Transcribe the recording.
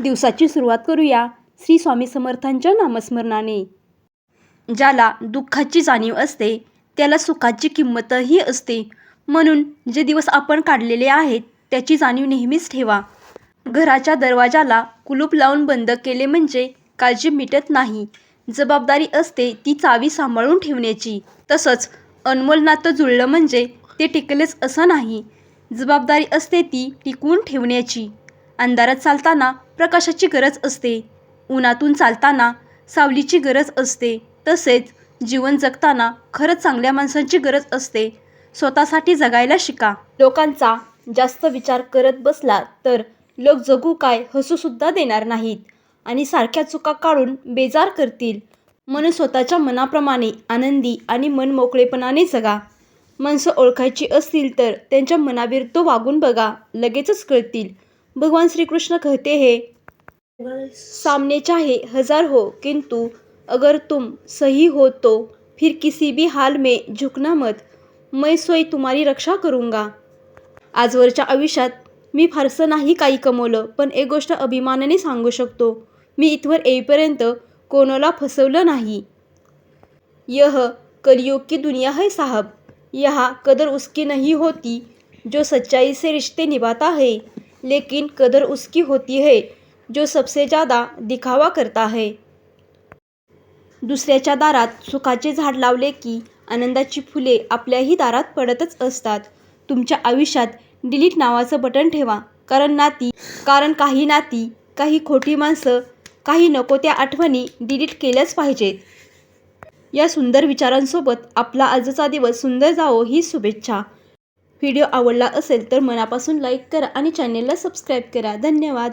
दिवसाची सुरुवात करूया श्री स्वामी समर्थांच्या नामस्मरणाने. ज्याला दुःखाची जाणीव असते त्याला सुखाची किंमतही असते. म्हणून जे दिवस आपण काढलेले आहेत त्याची जाणीव नेहमीच ठेवा. घराच्या दरवाजाला कुलूप लावून बंद केले म्हणजे काळजी मिटत नाही. जबाबदारी असते ती चावी सांभाळून ठेवण्याची. तसंच अनमोल नातं जुळलं म्हणजे ते टिकलेच असं नाही. जबाबदारी असते ती टिकवून ठेवण्याची. अंधारात चालताना प्रकाशाची गरज असते. उन्हातून चालताना सावलीची गरज असते. तसेच जीवन जगताना खरंच चांगल्या माणसांची गरज असते. स्वतःसाठी जगायला शिका. लोकांचा जास्त विचार करत बसला तर लोक जगू काय हसूसुद्धा देणार नाहीत आणि सारख्या चुका काढून बेजार करतील. म्हणून स्वतःच्या मनाप्रमाणे आनंदी आणि मनमोकळेपणाने जगा. माणसं ओळखायची असतील तर त्यांच्या मनाविरुद्ध वागून बघा. लगेचच कळतील. भगवान श्रीकृष्ण कहते हे सामने चाहे हजार हो किंतु अगर तुम सही हो तो फिर किसी भी हाल में झुकना मत। मैं सोय तुम्हारी रक्षा करूंगा। आजवरच्या आयुष्यात मी फारसं नाही काही कमवलं पण एक गोष्ट अभिमानाने सांगू शकतो मी इथवर येईपर्यंत कोणाला फसवलं नाही। यह कलयुग की दुनिया है साहब। यहाँ कदर उसकी नहीं होती जो सच्चाई से रिश्ते निभाता है। लेकिन कदर उसकी होती है जो सबसे ज़्यादा दिखावा करता है। दुसऱ्याच्या दारात सुखाचे झाड लावले की आनंदाची फुले आपल्याही दारात पडतच असतात. तुमच्या आयुष्यात डिलीट नावाचं बटन ठेवा कारण नाती कारण काही नाती काही खोटी माणसं काही नको त्या आठवणी डिलीट केल्याच पाहिजेत. या सुंदर विचारांसोबत आपला आजचा दिवस सुंदर जावो ही शुभेच्छा. व्हिडिओ आवडला असेल तर मनापासून लाईक करा आणि चॅनेलला सबस्क्राईब करा. धन्यवाद.